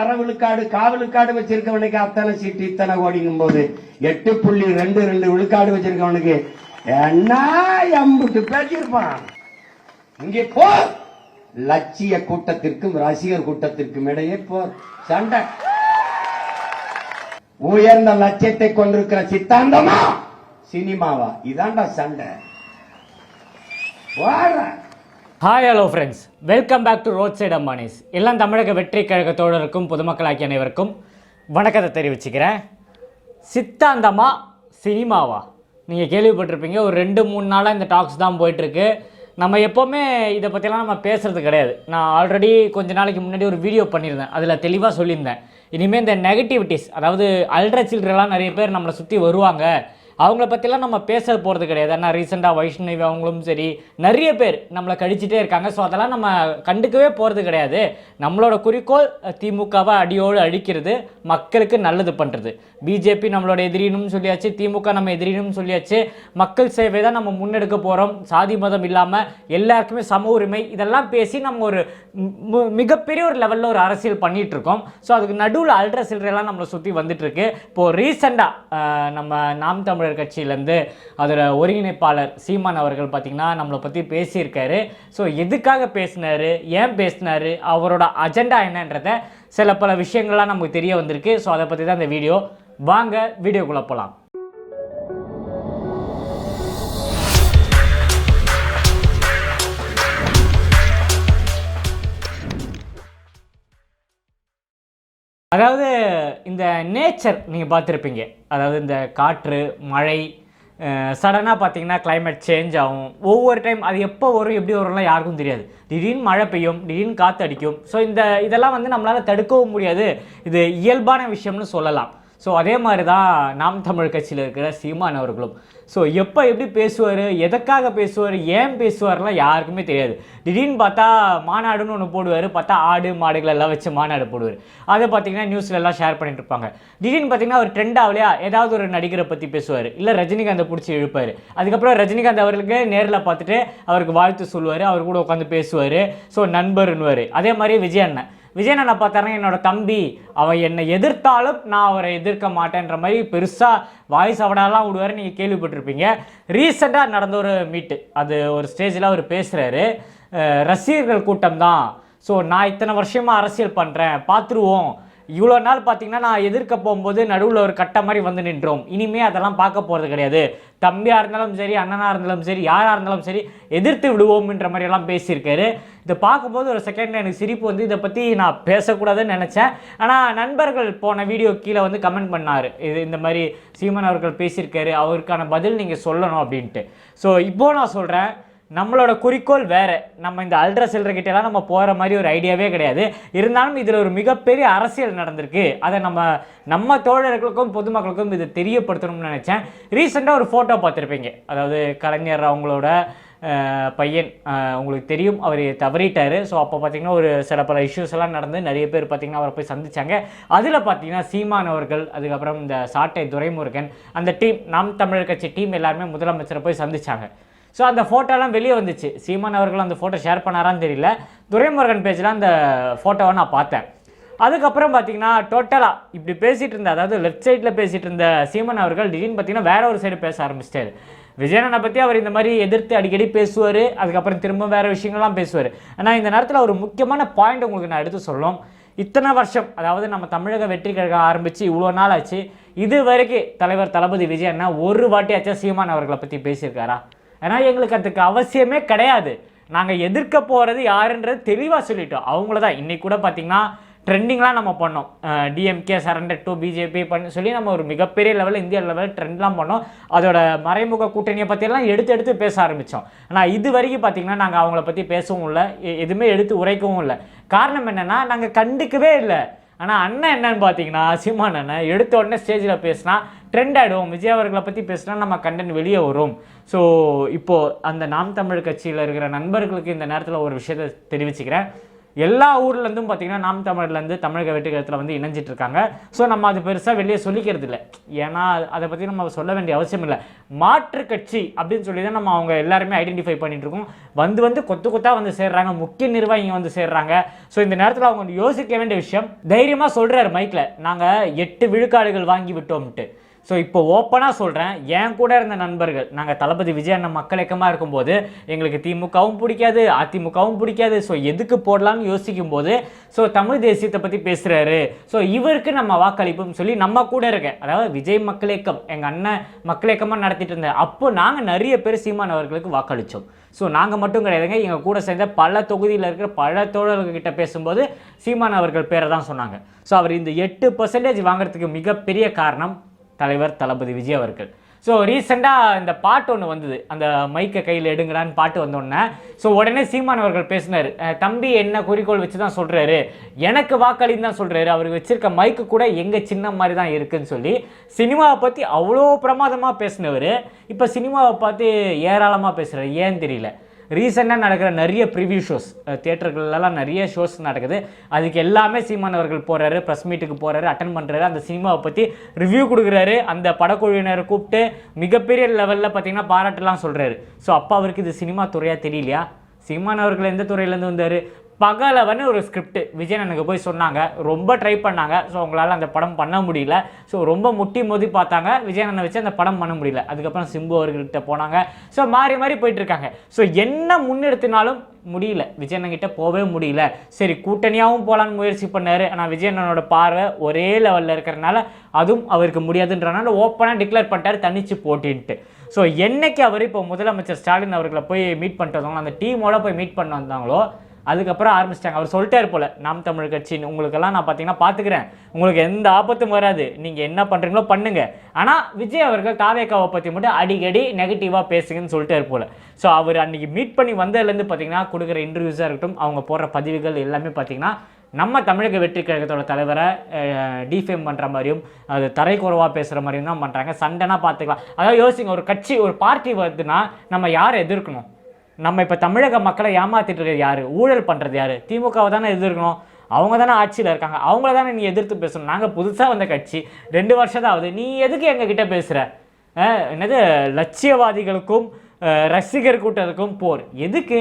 அரை விழுக்காடு காவலுக்காடு வச்சிருக்கவனுக்கு அத்தனை சீட்டு இத்தனை கோடிங்கும் போது எட்டு புள்ளி ரெண்டு ரெண்டு விழுக்காடு வச்சிருக்கவனுக்கு என்ன எம்புட்டு பேசியிருப்பான்? இங்கே போ! லட்சிய கூட்டத்திற்கும் ரசிகர் கூட்டத்திற்கும் இடையே போர் சண்டை! உயர்ந்த லட்சியத்தை கொண்டிருக்கிற சித்தாந்தமா? சினிமாவா? இதான்டா சண்டை. வாடா! Hi hello friends welcome back to road side Ambanis எல்லாம் தமிழக வெற்றி கழக தோழருக்கும் பொதுமக்களாகிய அனைவருக்கும் வணக்கத்தை தெரிவிச்சுக்கிறேன். சித்தாந்தமா சினிமாவா? நீங்கள் கேள்விப்பட்டிருப்பீங்க ஒரு ரெண்டு மூணு நாளாக இந்த டாக்ஸ் தான் போயிட்டுருக்கு. நம்ம எப்போவுமே இதை பற்றிலாம் நம்ம பேசுகிறது கிடையாது. நான் ஆல்ரெடி கொஞ்ச நாளைக்கு முன்னாடி ஒரு வீடியோ பண்ணியிருந்தேன். அதில் தெளிவாக சொல்லியிருந்தேன். இனிமேல் இந்த நெகட்டிவிட்டிஸ் அதாவது அல்ட்ர சில்ட்ரெலாம் நிறைய பேர் நம்மளை சுற்றி வருவாங்க. அவங்கள பற்றிலாம் நம்ம பேச போகிறது கிடையாது. ஏன்னா ரீசெண்டாக வைஷ்ணவி அவங்களும் சரி நிறைய பேர் நம்மளை கடிச்சிட்டே இருக்காங்க. ஸோ அதெல்லாம் நம்ம கண்டுக்கவே போகிறது கிடையாது. நம்மளோட குறிக்கோள் திமுகவை அடியோடு அழிக்கிறது மக்களுக்கு நல்லது பண்ணுறது பிஜேபி நம்மளோட எதிரினும் சொல்லியாச்சு திமுக நம்ம எதிரினும் சொல்லியாச்சு. மக்கள் சேவை தான் நம்ம முன்னெடுக்க போகிறோம் சாதி மதம் இல்லாமல் எல்லாருக்குமே சம உரிமை. இதெல்லாம் பேசி நம்ம ஒரு மிகப்பெரிய ஒரு லெவலில் ஒரு அரசியல் பண்ணிகிட்டு இருக்கோம் ஸோ அதுக்கு நடுவில் அல்ட்ரா சில்லறைலாம் நம்மளை சுற்றி வந்துட்டுருக்கு. இப்போது ரீசெண்டாக நம்ம நாம் தமிழர் கட்சியிலேருந்து அதோட ஒருங்கிணைப்பாளர் சீமான் அவர்கள் பார்த்திங்கன்னா நம்மளை பற்றி பேசியிருக்காரு. ஸோ எதுக்காக பேசினாரு? ஏன் பேசினார்? அவரோட அஜெண்டா என்னன்றத சில பல விஷயங்கள்லாம் நமக்கு தெரிய வந்திருக்கு. ஸோ அதை பற்றி தான் இந்த வீடியோ. வாங்க வீடியோக்குள்ளே போகலாம் அதாவது இந்த நேச்சர் நீங்கள் பார்த்துருப்பீங்க. அதாவது இந்த காற்று மழை சடனாக பார்த்தீங்கன்னா கிளைமேட் சேஞ்ச் ஆகும். ஒவ்வொரு டைம் அது எப்போ வரும் எப்படி வரும்லாம் யாருக்கும் தெரியாது. திடீர்னு மழை பெய்யும் திடீர்னு காற்று அடிக்கும். ஸோ இந்த இதெல்லாம் வந்து நம்மளால் தடுக்கவும் முடியாது. இது இயல்பான விஷயம்னு சொல்லலாம். ஸோ அதே மாதிரி தான் நாம் தமிழ் கட்சியில் இருக்கிற சீமான் அவர்களும். ஸோ எப்போ எப்படி பேசுவார் எதற்காக பேசுவார் ஏன் பேசுவார்லாம் யாருக்குமே தெரியாது. திடீர்னு பார்த்தா மாநாடுன்னு ஒன்று போடுவார் பார்த்தா ஆடு மாடுகள் எல்லாம் வச்சு மாநாடு போடுவார். அதை பார்த்தீங்கன்னா நியூஸில் எல்லாம் ஷேர் பண்ணிட்டு இருப்பாங்க. திடீர்னு பார்த்தீங்கன்னா ஒரு ட்ரெண்ட் ஆகலையா ஏதாவது ஒரு நடிகரை பற்றி பேசுவார். இல்லை ரஜினிகாந்தை பிடிச்சி இழுப்பார். அதுக்கப்புறம் ரஜினிகாந்த் அவர்களுக்கு நேரில் பார்த்துட்டு அவருக்கு வாழ்த்து சொல்லுவார் அவர் கூட உட்காந்து பேசுவார். ஸோ நண்பர்னுவார் அதே மாதிரி விஜய் அண்ணன். விஜய் அண்ணனை பார்த்தாருன்னா என்னோட தம்பி அவன் என்னை எதிர்த்தாலும் நான் அவரை எதிர்க்க மாட்டேன்ற மாதிரி பெருசாக வாய்ஸ் அவடாலாம் விடுவார். நீங்கள் கேள்விப்பட்டிருப்பீங்க. ரீசெண்டாக நடந்த ஒரு மீட்டு அது ஒரு ஸ்டேஜில் அவர் பேசுகிறாரு ரசிகர்கள் கூட்டம் தான். ஸோ நான் இத்தனை வருஷமாக அரசியல் பண்ணுறேன் பார்த்துருவோம். இவ்வளோ நாள் பார்த்தீங்கன்னா நான் எதிர்க்க போகும்போது நடுவில் ஒரு கட்ட மாதிரி வந்து நின்றோம். இனிமே அதெல்லாம் பார்க்க போகிறது கிடையாது. தம்பியாக இருந்தாலும் சரி அண்ணனாக இருந்தாலும் சரி யாராக இருந்தாலும் சரி எதிர்த்து விடுவோம்ன்ற மாதிரியெல்லாம் பேசியிருக்காரு. இதை பார்க்கும்போது ஒரு செகண்ட் எனக்கு சிரிப்பு வந்து இதை பற்றி நான் பேசக்கூடாதுன்னு நினச்சேன். ஆனால் நண்பர்கள் போன வீடியோ கீழே வந்து கமெண்ட் பண்ணார். இது இந்த மாதிரி சீமன் அவர்கள் பேசியிருக்காரு அவருக்கான பதில் நீங்கள் சொல்லணும் அப்படின்ட்டு. ஸோ இப்போது நான் சொல்கிறேன் நம்மளோட குறிக்கோள் வேறு. நம்ம இந்த அல்ட்ரா சில்லற நம்ம போகிற மாதிரி ஒரு ஐடியாவே கிடையாது. இருந்தாலும் இதில் ஒரு மிகப்பெரிய அரசியல் நடந்திருக்கு. அதை நம்ம நம்ம தோழர்களுக்கும் பொதுமக்களுக்கும் இது தெரியப்படுத்தணும்னு நினச்சேன். ரீசெண்டாக ஒரு ஃபோட்டோ பார்த்துருப்பீங்க. அதாவது கலைஞர் அவங்களோட பையன் உங்களுக்கு தெரியும். அவர் தவறிட்டார். ஸோ அப்போ பார்த்தீங்கன்னா ஒரு சில பல இஷ்யூஸ் எல்லாம் நடந்து நிறைய பேர் பார்த்திங்கன்னா அவரை போய் சந்தித்தாங்க அதில் பார்த்தீங்கன்னா சீமான் அவர்கள் அதுக்கப்புறம் இந்த சாட்டை துரைமுருகன் அந்த டீம் நாம் தமிழர் கட்சி டீம் எல்லாருமே முதலமைச்சரை போய் சந்திச்சாங்க. ஸோ அந்த ஃபோட்டோலாம் வெளியே வந்துச்சு. சீமான் அவர்கள் அந்த ஃபோட்டோ ஷேர் பண்ணாரான்னு தெரியல. துரைமுருகன் பேஜில் அந்த ஃபோட்டோவை நான் பார்த்தேன். அதுக்கப்புறம் பார்த்தீங்கன்னா டோட்டலாக இப்படி பேசிகிட்டு இருந்த அதாவது லெஃப்ட் சைடில் பேசிகிட்டு இருந்த சீமன் அவர்கள் திடீர்னு பார்த்தீங்கன்னா வேற ஒரு சைடு பேச ஆரம்பிச்சிட்டாரு. விஜயனனை பற்றி அவர் இந்த மாதிரி எதிர்த்து அடிக்கடி பேசுவார். அதுக்கப்புறம் திரும்ப வேறு விஷயங்கள்லாம் பேசுவார். ஆனால் இந்த நேரத்தில் ஒரு முக்கியமான பாயிண்ட் உங்களுக்கு நான் எடுத்து சொல்லணும். இத்தனை வருஷம் அதாவது நம்ம தமிழக வெற்றி கழகம் ஆரம்பித்து இவ்வளோ நாள் ஆச்சு. இது வரைக்கும் தலைவர் தளபதி விஜயன்னா ஒரு வாட்டியாச்சும் சீமான் அவர்களை பற்றி பேசியிருக்காரா? ஏன்னா எங்களுக்கு அதுக்கு அவசியமே கிடையாது. நாங்கள் எதிர்க்க போகிறது யாருன்றது தெளிவாக சொல்லிட்டோம். அவங்கள தான் இன்றைக்கி கூட பார்த்தீங்கன்னா ட்ரெண்டிங்லாம் நம்ம பண்ணோம். டிஎம்கே சரண்டர் டு பிஜேபி பண்ணி சொல்லி நம்ம ஒரு மிகப்பெரிய லெவலில் இந்திய லெவலில் ட்ரெண்ட்லாம் பண்ணோம். அதோட மறைமுக கூட்டணியை பற்றியெல்லாம் எடுத்து எடுத்து பேச ஆரம்பித்தோம் ஆனால் இது வரைக்கும் பார்த்தீங்கன்னா நாங்கள் அவங்கள பற்றி பேசவும் இல்லை. எ- எதுவுமே எடுத்து உரைக்கவும் இல்லை. காரணம் என்னென்னா நாங்கள் கண்டுக்கவே இல்லை. ஆனால் அண்ணன் என்னன்னு பார்த்தீங்கன்னா சீமான் அண்ணன் எடுத்த உடனே ஸ்டேஜில் பேசினா ட்ரெண்ட் ஆகிடும் விஜய் அவர்களை பற்றி பேசினா நம்ம கண்டென்ட் வெளியே வரும். ஸோ இப்போது அந்த நாம் தமிழ் கட்சியில் இருக்கிற நண்பர்களுக்கு இந்த நேரத்தில் ஒரு விஷயத்தை தெரிவிச்சுக்கிறேன். எல்லா ஊர்லேருந்தும் பார்த்தீங்கன்னா நாம் தமிழ்லேருந்து தமிழக வெற்றிகரத்தில் வந்து இணைஞ்சிட்டு இருக்காங்க ஸோ நம்ம அது பெருசாக வெளியே சொல்லிக்கிறது இல்லை ஏன்னா அதை பற்றி நம்ம சொல்ல வேண்டிய அவசியம் இல்லை. மாற்று கட்சி அப்படின்னு சொல்லி தான் நம்ம அவங்க எல்லாருமே ஐடென்டிஃபை பண்ணிகிட்டு இருக்கோம் வந்து வந்து கொத்து கொத்தாக வந்து சேர்றாங்க. முக்கிய நிர்வாகிங்க வந்து சேர்றாங்க. ஸோ இந்த நேரத்தில் அவங்க யோசிக்க வேண்டிய விஷயம் தைரியமாக சொல்கிறார் மைக்கில் நாங்கள் எட்டு விழுக்காடுகள் வாங்கி விட்டோம்ட்டு. ஸோ இப்போ ஓப்பனாக சொல்கிறேன் என் கூட இருந்த நண்பர்கள் நாங்கள் தளபதி விஜய் அண்ணன் மக்கள் இயக்கமாக இருக்கும்போது எங்களுக்கு திமுகவும் பிடிக்காது அதிமுகவும் பிடிக்காது. ஸோ எதுக்கு போடலாம்னு யோசிக்கும் போது ஸோ தமிழ் தேசியத்தை பற்றி பேசுகிறாரு ஸோ இவருக்கு நம்ம வாக்களிப்போம் சொல்லி நம்ம கூட இருக்கேன். அதாவது விஜய் மக்கள் இயக்கம் எங்கள் அண்ணன் மக்கள் இயக்கமாக நடத்திட்டு இருந்தேன் அப்போ நாங்கள் நிறைய பேர் சீமான் அவர்களுக்கு வாக்களித்தோம் ஸோ நாங்கள் மட்டும் கிடையாதுங்க எங்கள் கூட சேர்ந்த பல தொகுதியில் இருக்கிற பல தோழர்கள்கிட்ட பேசும்போது சீமான் அவர்கள் பேரை தான் சொன்னாங்க. ஸோ அவர் இந்த எட்டு பர்சன்டேஜ் வாங்குறதுக்கு மிகப்பெரிய காரணம் தலைவர் தளபதி விஜய் அவர்கள். ஸோ ரீசெண்டாக இந்த பாட்டு ஒன்று வந்தது. அந்த மைக்கை கையில் எடுங்கடான்னு பாட்டு வந்தோடனே ஸோ உடனே சீமான் அவர்கள் பேசினார். தம்பி என்ன குறிக்கோள் வச்சு தான் சொல்கிறாரு எனக்கு வாக்களின்னு தான் சொல்கிறாரு அவர் வச்சிருக்க மைக்கு கூட எங்கள் சின்ன மாதிரி தான் இருக்குதுன்னு சொல்லி சினிமாவை பற்றி அவ்வளோ பிரமாதமாக பேசினவர். இப்போ சினிமாவை பார்த்து ஏராளமாக பேசுகிறார் ஏன்னு தெரியல. ரீசெண்டாக நடக்கிற நிறைய ப்ரிவியூ ஷோஸ் தியேட்டர்களெல்லாம் நிறைய ஷோஸ் நடக்குது. அதுக்கு எல்லாமே சீமான் அவர்கள் போகிறாரு ப்ரெஸ் மீட்டுக்கு போகிறாரு அட்டன் பண்ணுறாரு அந்த சினிமாவை பற்றி ரிவ்யூ கொடுக்குறாரு. அந்த படக்குழுவினரை கூப்பிட்டு மிகப்பெரிய லெவலில் பார்த்தீங்கன்னா பாராட்டெல்லாம் சொல்கிறாரு ஸோ அப்போ அவருக்கு இது சினிமா துறையாக தெரியலையா? சீமான் அவர்கள் எந்த துறையிலேருந்து வந்தார்? பகலவன் ஒரு ஸ்கிரிப்ட் விஜயன் எனக்கு போய் சொன்னாங்க. ரொம்ப ட்ரை பண்ணாங்க. ஸோ அவங்களால அந்த படம் பண்ண முடியல. ஸோ ரொம்ப முட்டி மோதி பார்த்தாங்க. விஜயனனை வச்சு அந்த படம் பண்ண முடியல. அதுக்கப்புறம் சிம்பு அவர்கள்ட்ட போனாங்க. ஸோ மாறி மாறி போயிட்டு இருக்காங்க. ஸோ என்ன முன்னெடுத்தினாலும் முடியல. விஜயண்ணங்கிட்ட போகவே முடியல. சரி கூட்டணியாகவும் போகலான்னு முயற்சி பண்ணார். ஆனால் விஜயண்ணனோட பார்வை ஒரே லெவலில் இருக்கிறனால அதுவும் அவருக்கு முடியாதுன்றனால ஓப்பனாக டிக்ளேர் பண்ணிட்டார். தனிச்சு போட்டின்ட்டு. ஸோ என்னைக்கு அவர் இப்போ முதலமைச்சர் ஸ்டாலின் அவர்களை போய் மீட் பண்ணிட்டு வந்தாங்களோ அந்த டீமோட போய் மீட் பண்ண வந்தாங்களோ அதுக்கப்புறம் ஆரம்பிச்சிட்டாங்க. அவர் சொல்லிட்டார் போல நாம் தமிழ் கட்சின்னு. உங்களுக்கெல்லாம் நான் பார்த்தீங்கன்னா பார்த்துக்கிறேன் உங்களுக்கு எந்த ஆபத்தும் வராது. நீங்கள் என்ன பண்ணுறீங்களோ பண்ணுங்கள் ஆனால் விஜய் அவர்கள் தாவேக்காவை பற்றி மட்டும் அடிக்கடி நெகட்டிவாக பேசுங்கன்னு சொல்லிட்டார் போல. ஸோ அவர் அன்றைக்கி மீட் பண்ணி வந்ததுலேருந்து பார்த்தீங்கன்னா கொடுக்குற இன்டர்வியூஸாக இருக்கட்டும் அவங்க போடுற பதிவுகள் எல்லாமே பார்த்தீங்கன்னா நம்ம தமிழக வெற்றி கழகத்தோட தலைவரை டிஃபேம் பண்ணுற மாதிரியும் அது தரைக்குறவாக பேசுகிற மாதிரியும் தான் பண்ணுறாங்க சண்டைனா பார்த்துக்கலாம் அதாவது யோசிங்க ஒரு கட்சி ஒரு பார்ட்டி வருதுன்னா நம்ம யாரை எதிர்க்கணும்? நம்ம இப்போ தமிழக மக்களை ஏமாத்திட்டு இருக்கிறது யாரு? ஊழல் பண்ணுறது யாரு? திமுகவை தானே எதிர்க்கணும். அவங்க தானே ஆட்சியில் இருக்காங்க. அவங்கள தானே நீ எதிர்த்து பேசணும். நாங்கள் புதுசாக வந்த கட்சி. ரெண்டு வருஷம் தான் ஆகுது. நீ எதுக்கு எங்ககிட்ட பேசுகிற என்னது லட்சியவாதிகளுக்கும் ரசிகர் கூட்டத்துக்கும் போர். எதுக்கு?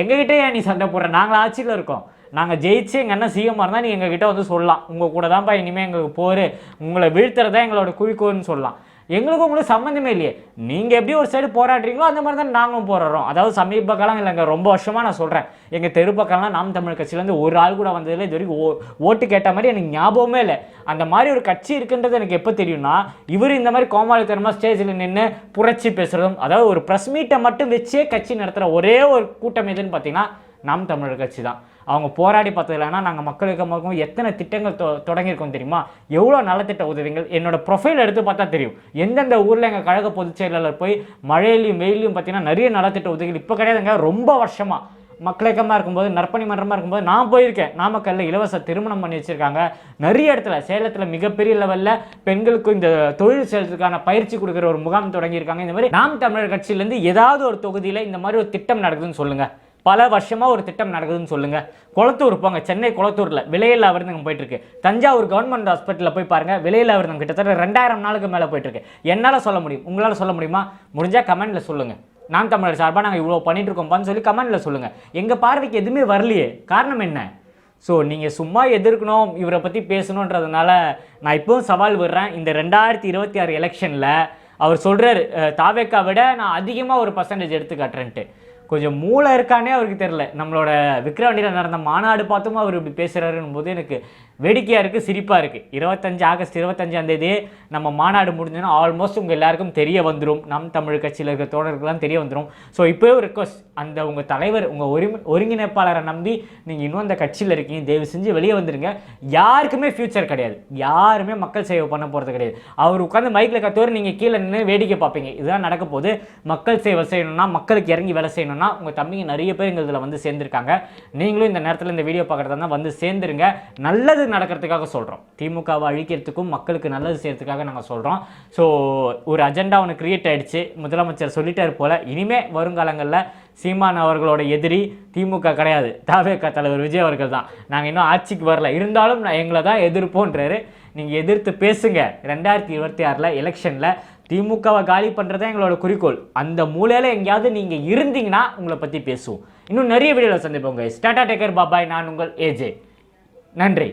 எங்ககிட்ட ஏன் நீ சண்டை போடுற? நாங்கள் ஆட்சியில் இருக்கோம். நாங்கள் ஜெயிச்சு எங்கள் அண்ணன் சிஎம்மாக இருந்தால் நீ எங்ககிட்ட வந்து சொல்லலாம். உங்கள் கூட தான்ப்பா இனிமேல் எங்களுக்கு போர். உங்களை வீழ்த்துறதா எங்களோட குறிக்கோள்னு சொல்லலாம். எங்களுக்கும் உங்களுக்கு சம்மந்தமே இல்லையே. நீங்கள் எப்படி ஒரு சைடு போராடுறீங்களோ அந்த மாதிரி தான் நாங்களும் போராடுறோம். அதாவது சமீப காலம் இல்லைங்க ரொம்ப வருஷமாக நான் சொல்கிறேன் எங்கள் தெரு பக்கம்லாம் நாம் தமிழ் கட்சியிலேருந்து ஒரு ஆள் கூட வந்ததில்லை இது வரைக்கும் ஓ ஓட்டு கேட்ட மாதிரி எனக்கு ஞாபகமே இல்லை. அந்த மாதிரி ஒரு கட்சி இருக்குன்றது எனக்கு எப்போ தெரியும்னா இவர் இந்த மாதிரி கோமாளித்தனமாக ஸ்டேஜில் நின்று புரட்சி பேசுகிறதும் அதாவது ஒரு ப்ரெஸ் மீட்டை மட்டும் வச்சே கட்சி நடத்துகிற ஒரே ஒரு கூட்டம் எதுன்னு பார்த்தீங்கன்னா நாம் தமிழர் கட்சி தான். அவங்க போராடி பார்த்தது இல்லைன்னா நாங்கள் மக்களுக்கு எத்தனை திட்டங்கள் தொ தொடங்கியிருக்கோம் தெரியுமா? எவ்வளோ நலத்திட்ட உதவிகள்? என்னோட ப்ரொஃபைல் எடுத்து பார்த்தா தெரியும். எந்தெந்த ஊரில் எங்கள் கழக பொதுச் செயலாளர் போய் மழையிலையும் வெயிலையும் பார்த்தீங்கன்னா நிறைய நலத்திட்ட உதவிகள் இப்போ கிடையாதுங்க. ரொம்ப வருஷமாக மக்களியக்கமாக இருக்கும்போது நற்பணி மன்றமாக இருக்கும்போது நான் போயிருக்கேன். நாமக்கல்ல இலவச திருமணம் பண்ணி வச்சுருக்காங்க. நிறைய இடத்துல சேலத்தில் மிகப்பெரிய லெவலில் பெண்களுக்கு இந்த தொழில் செய்யறதுக்கான பயிற்சி கொடுக்குற ஒரு முகாம் தொடங்கியிருக்காங்க. இந்த மாதிரி நாம் தமிழர் கட்சியிலேருந்து ஏதாவது ஒரு தொகுதியில் இந்த மாதிரி ஒரு திட்டம் நடக்குதுன்னு சொல்லுங்கள் பல வருஷமாக ஒரு திட்டம் நடக்குதுன்னு சொல்லுங்கள் குளத்தூர் போங்க சென்னை குளத்தூரில். விலையில்லா விருந்தகம் போயிட்டுருக்கு. தஞ்சாவூர் கவர்மெண்ட் ஹாஸ்பிட்டலில் போய் பாருங்கள் விலையில்லா விருந்தம் கிட்டத்தட்ட ரெண்டாயிரம் நாளுக்கு மேலே போயிட்டுருக்கு. என்னால் என்னால சொல்ல முடியும்? உங்களால் சொல்ல முடியுமா? முடிஞ்சால் கமெண்ட்டில் சொல்லுங்கள் நாம் தமிழர் சார்பாக நாங்கள் இவ்வளோ பண்ணிட்டு இருக்கோம்ப்பான்னு சொல்லி கமெண்டில் சொல்லுங்கள் எங்கள் பார்வைக்கு எதுவுமே வரலையே. காரணம் என்ன? ஸோ நீங்கள் சும்மா எதிர்க்கணும் இவரை பற்றி பேசணுன்றதுனால நான் இப்போவும் சவால் விடுறேன். இந்த ரெண்டாயிரத்தி இருபத்தி ஆறு எலெக்ஷனில் அவர் சொல்கிறாரு தாவேக்கா விட நான் அதிகமாக ஒரு பர்சன்டேஜ் எடுத்து காட்டுறேன்ட்டு. கொஞ்சம் மூளை இருக்கானே அவருக்கு தெரில நம்மளோட விக்ரவாண்டியில் நடந்த மாநாடு பார்த்தும் அவர் இப்படி பேசுகிறாருன்னு போது எனக்கு வேடிக்கையாக இருக்குது சிரிப்பாக இருக்குது இருபத்தஞ்சு ஆகஸ்ட் இருபத்தஞ்சாம் தேதி நம்ம மாநாடு முடிஞ்சோன்னா ஆல்மோஸ்ட் உங்கள் எல்லாருக்கும் தெரிய வந்துடும் நம் தமிழ் கட்சியில் இருக்கிற தோழர்கள்லாம் தெரிய வந்துடும் ஸோ இப்போ ஒரு ரிக்வஸ்ட் அந்த உங்கள் தலைவர் உங்கள் ஒருங்கி ஒருங்கிணைப்பாளரை நம்பி நீங்கள் இன்னும் அந்த கட்சியில் இருக்கீங்க. தயவு செஞ்சு வெளியே வந்துடுங்க யாருக்குமே ஃப்யூச்சர் கிடையாது. யாருமே மக்கள் சேவை பண்ண போகிறது கிடையாது. அவர் உட்காந்து மைக்கில் கத்துவார் நீங்கள் கீழே நின்று வேடிக்கை பார்ப்பீங்க. இதுதான் நடக்க போது மக்கள் சேவை செய்யணும்னா மக்களுக்கு இறங்கி வேலை செய்யணும்னா உங்கள் தம்பிங்க நிறைய பேர் இதில் வந்து சேர்ந்துருக்காங்க. நீங்களும் இந்த நேரத்தில் இந்த வீடியோ பார்க்குறதா வந்து சேர்ந்துருங்க. நல்லது நடக்கிறதுக்காக சொல்கிறோம் திமுகவை அழிக்கிறதுக்கும் மக்களுக்கு நல்லது செய்கிறதுக்காக நாங்கள் சொல்கிறோம் ஸோ ஒரு அஜெண்டா ஒன்று கிரியேட் ஆகிடுச்சு முதலமைச்சர் சொல்லிட்டார் போல். இனிமேல் வருங்காலங்களில் சீமான் அவர்களோட எதிரி திமுக கிடையாது. தாவேக தலைவர் விஜய் அவர்கள் தான். நாங்கள் இன்னும் ஆட்சிக்கு வரல. இருந்தாலும் நான் எங்களை தான் எதிர்ப்போன்றாரு. நீங்கள் எதிர்த்து பேசுங்க. ரெண்டாயிரத்தி இருபத்தி ஆறில் எலெக்ஷனில் திமுகவை காலி பண்ணுறது எங்களோட குறிக்கோள். அந்த மூலையில் எங்கேயாவது நீங்கள் இருந்தீங்கன்னா உங்களை பற்றி பேசுவோம். இன்னும் நிறைய வீடியோவில் சந்திப்போங்க ஸ்டாட்டா டேக்கர் பாபாய். நான் உங்கள் ஏஜே நன்றி.